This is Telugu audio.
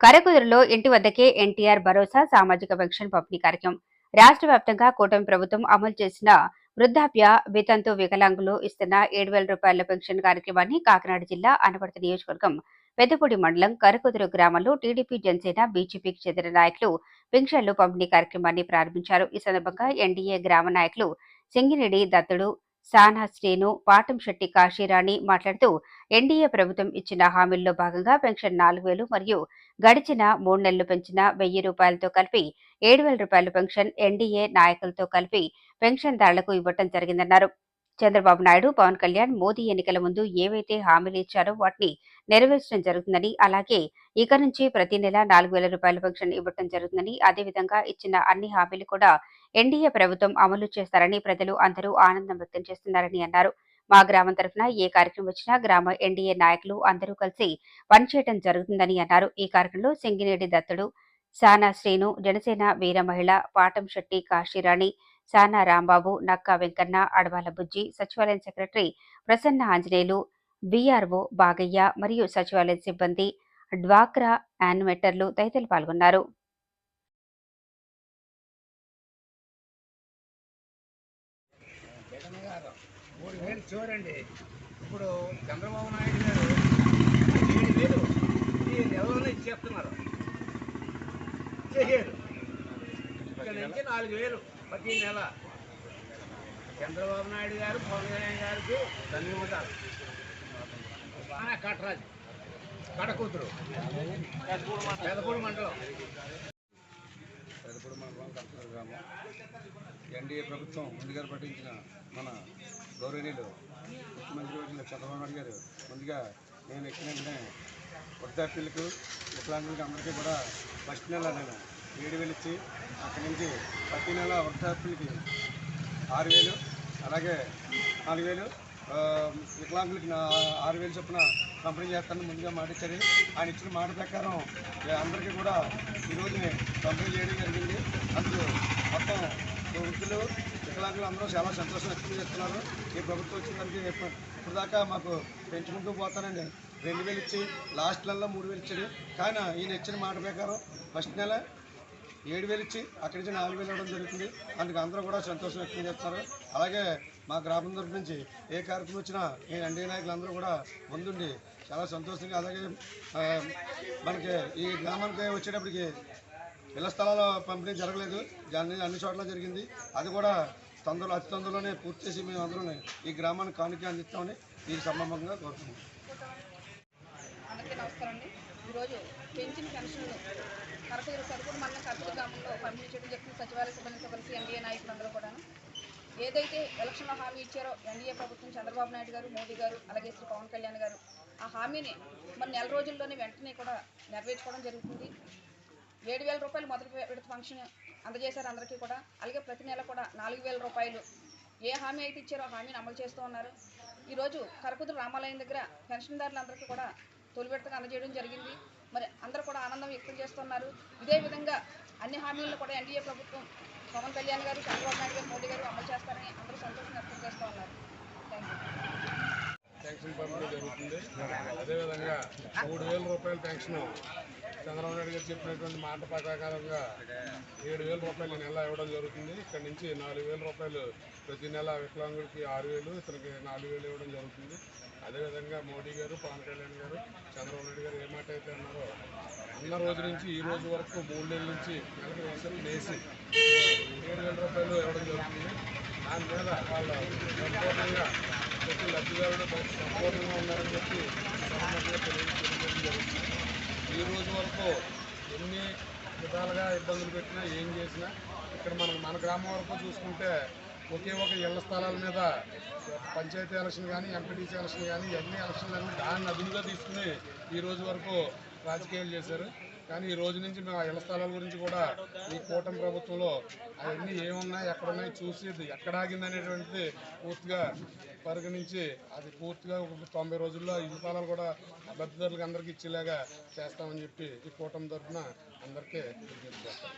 కరకుదురులో ఇంటి వద్దకే ఎన్టీఆర్ భరోసా సామాజిక పెన్షన్ పంపిణీ కార్యక్రమం. రాష్ట్ర వ్యాప్తంగా కూటమి ప్రభుత్వం అమలు చేసిన వృద్ధాప్య వితంతు వికలాంగులు ఇస్తున్న ఏడు వేల రూపాయల పెన్షన్ కార్యక్రమాన్ని కాకినాడ జిల్లా అనపర్తి నియోజకవర్గం పెద్దపూడి మండలం కరకుదురు గ్రామంలో టీడీపీ జనసేన బీజేపీకి చెందిన నాయకులు పెన్షన్లు పంపిణీ కార్యక్రమాన్ని ప్రారంభించారు. ఈ సందర్భంగా ఎన్డీఏ గ్రామ నాయకులు సింగిరెడ్డి దత్తుడు సానా శ్రీను పాటంశెట్టి కాశీరాణి మాట్లాడుతూ ఎన్డీఏ ప్రభుత్వం ఇచ్చిన హామీల్లో భాగంగా పెన్షన్ నాలుగు వేలు మరియు గడిచిన మూడు నెలలు పెంచిన వెయ్యి రూపాయలతో కలిపి ఏడు వేల రూపాయల పెన్షన్ ఎన్డీఏ నాయకులతో కలిపి పెన్షన్దారులకు ఇవ్వటం జరిగిందన్నారు. చంద్రబాబు నాయుడు పవన్ కళ్యాణ్ మోదీ ఎన్నికల ముందు ఏవైతే హామీలు ఇచ్చారో వాటిని నెరవేర్చడం జరుగుతుందని అలాగే ఇక నుంచి ప్రతి నెల నాలుగు వేల రూపాయల పెన్షన్ ఇవ్వటం జరుగుతుందని అదేవిధంగా ఇచ్చిన అన్ని హామీలు కూడా ఎన్డీఏ ప్రభుత్వం అమలు చేస్తారని ప్రజలు అందరూ ఆనందం వ్యక్తం చేస్తున్నారని అన్నారు. మా గ్రామం తరఫున ఏ కార్యక్రమం వచ్చినా గ్రామ ఎన్డీఏ నాయకులు అందరూ కలిసి పనిచేయడం జరుగుతుందని అన్నారు. ఈ కార్యక్రమంలో సింగినేడి దత్తుడు సానా శ్రీను జనసేన వీర మహిళ పాటం శెట్టి కాశీరాణి సానా రాంబాబు నక్కా వెంకన్న అడవాల బుజ్జి సచివాలయం సెక్రటరీ ప్రసన్న ఆంజనేయులు బీఆర్ఓ బాగయ్య మరియు సచివాలయం సిబ్బంది డ్వాక్రా యానిమేటర్లు తదితరులు పాల్గొన్నారు. జగన్ చూడండి. ఇప్పుడు చంద్రబాబు నాయుడు గారు ఏడు వేలు ఈ నెలలో ఇచ్చేస్తున్నారు. చేశారు ఇక్కడ నుంచి నాలుగు వేలు. ప్రతి నెల చంద్రబాబు నాయుడు గారు పవన్ కళ్యాణ్ గారికి ధన్యవాదాలు. బాగా కడకూతురు పెదపూడి మండలం. పెదపూడి మండలం కర్పూర గ్రామం. ఎన్డీఏ ప్రభుత్వం ముందుగా పట్టించిన మన గౌరవనీయులు ముఖ్యమంత్రి వర్యులు చంద్రబాబు నాయుడు గారు ముందుగా నేను ఎక్కిన వెంటనే వృద్ధాప్యులకు వికలాంగులకు అందరికీ కూడా ఫస్ట్ నెల నేను ఏడు వేలు ఇచ్చి అక్కడి నుంచి ప్రతి నెల వృద్ధాప్యులకి ఆరు వేలు అలాగే నాలుగు వేలు వికలాంగులకి నా ఆరు వేలు చొప్పున పంపిణీ చేస్తానని ముందుగా మాట ఇచ్చారు. ఆయన ఇచ్చిన మాట ప్రకారం అందరికీ కూడా ఈరోజునే పంపిణీ చేయడం జరిగింది. అందులో మొత్తం వృద్ధులు వికలాంగులు అందరూ చాలా సంతోషం వ్యక్తం చేస్తున్నారు. ఈ ప్రభుత్వం వచ్చిందానికి ఇప్పుడు దాకా మాకు పెంచుకుంటూ పోతానండి రెండు వేలు ఇచ్చి లాస్ట్ నెలలో మూడు వేలు ఇచ్చాడు. కానీ ఈయన ఇచ్చిన మాట ప్రకారం ఫస్ట్ నెల ఏడు వేలు ఇచ్చి అక్కడి నుంచి నాలుగు వేలు ఇవ్వడం జరుగుతుంది. అందుకు అందరూ కూడా సంతోషం వ్యక్తం చేస్తున్నారు. అలాగే మా గ్రామం తరపు నుంచి ఏ కార్యక్రమం వచ్చినా నేను ఎన్డీ నాయకులందరూ కూడా ముందుండి చాలా సంతోషంగా అలాగే మనకి ఈ గ్రామానికి వచ్చేటప్పటికి ఇళ్ళ స్థలాల పంపిణీ జరగలేదు. అన్ని అన్ని చోట్ల జరిగింది. అది కూడా తొందరలో అతి తొందరలోనే పూర్తి చేసి మేము అందరం ఈ గ్రామానికి కానుక అందిస్తామని ఈ సంబంధంగా కోరుతున్నాం. అందరికీ నమస్కారం అండి. ఈరోజు పెంచిన పెన్షన్లు కరకూరు సరుకుడు మండలం కరకూరు గ్రామంలో పంపిణీ చేయడం జరిగింది. సచివాలయ సిబ్బందితో కలిసి ఎన్డీఏ నాయకులందరూ కూడా ఏదైతే ఎలక్షన్లో హామీ ఇచ్చారో ఎన్డీఏ ప్రభుత్వం చంద్రబాబు నాయుడు గారు మోదీ గారు అలాగే శ్రీ పవన్ కళ్యాణ్ గారు ఆ హామీని మరి నెల రోజుల్లోనే వెంటనే కూడా నెరవేర్చుకోవడం జరుగుతుంది. ఏడు వేల రూపాయలు మొదటి విడత ఫంక్షన్ అందజేశారు అందరికీ కూడా. అలాగే ప్రతి నెల కూడా నాలుగు వేల రూపాయలు ఏ హామీ అయితే ఇచ్చారో ఆ హామీని అమలు చేస్తూ ఉన్నారు. ఈరోజు కరకుదురు రామాలయం దగ్గర పెన్షన్దారులందరికీ కూడా తొలి విడతగా అందజేయడం జరిగింది. మరి అందరూ కూడా ఆనందం వ్యక్తం చేస్తున్నారు. ఇదే విధంగా అన్ని హామీలను కూడా ఎన్డీఏ ప్రభుత్వం పవన్ కళ్యాణ్ గారు చంద్రబాబు నాయుడు గారు మోడీ గారు అమలు చేస్తారని అందరూ సంతోషం వ్యక్తం చేస్తూ ఉన్నారు. థ్యాంక్ పెన్షన్ పంపిణీ జరుగుతుంది. అదేవిధంగా మూడు వేల రూపాయల పెన్షన్ చంద్రబాబు నాయుడు గారు చెప్పినటువంటి మాట ప్రకారంగా ఏడు వేల రూపాయలు ఈ నెల ఇవ్వడం జరుగుతుంది. ఇక్కడ నుంచి నాలుగు వేల రూపాయలు ప్రతి నెల వికలాంగుడికి ఆరు వేలు ఇతనికి నాలుగు వేలు ఇవ్వడం జరుగుతుంది. అదేవిధంగా మోడీ గారు పవన్ కళ్యాణ్ గారు చంద్రబాబు నాయుడు గారు ఏ మాట అయితే అన్నారో అన్న రోజు నుంచి ఈ రోజు వరకు మూడు నెలల నుంచి నెలకు వేసలు వేసి ఏడు వేల రూపాయలు ఇవ్వడం జరుగుతుంది. దాని మీద వాళ్ళ సంపూర్ణంగా ప్రతి లబ్ధిదారుడు సంపూర్ణంగా ఉన్నారని చెప్పి తెలియజేయడం జరుగుతుంది. ఈ రోజు వరకు ఎన్ని విధాలుగా ఇబ్బందులు పెట్టినా ఏం చేసినా ఇక్కడ మనం మన గ్రామం వరకు చూసుకుంటే ఒకే ఒక ఇళ్ళ స్థలాల మీద పంచాయతీ ఎలక్షన్ కానీ ఎంపీటీసీ ఎలక్షన్ కానీ ఎన్ని ఎలక్షన్లన్నీ దాన్ని అదునుగా తీసుకుని ఈ రోజు వరకు రాజకీయాలు చేశారు. కానీ ఈ రోజు నుంచి మేము ఆ ఇళ్ళ స్థలాల గురించి కూడా ఈ కూటమి ప్రభుత్వంలో అవన్నీ ఏమున్నాయి ఎక్కడున్నాయి చూసి ఇది ఎక్కడ ఆగింది అనేటువంటిది పూర్తిగా పరిగణించి అది పూర్తిగా ఒక తొంభై రోజుల్లో ఇళ్ళ స్థలాలు కూడా లబ్ధిదారులకు అందరికీ ఇచ్చేలాగా చేస్తామని చెప్పి ఈ కూటమి తరఫున అందరికీ విజ్ఞప్తి చేస్తాం.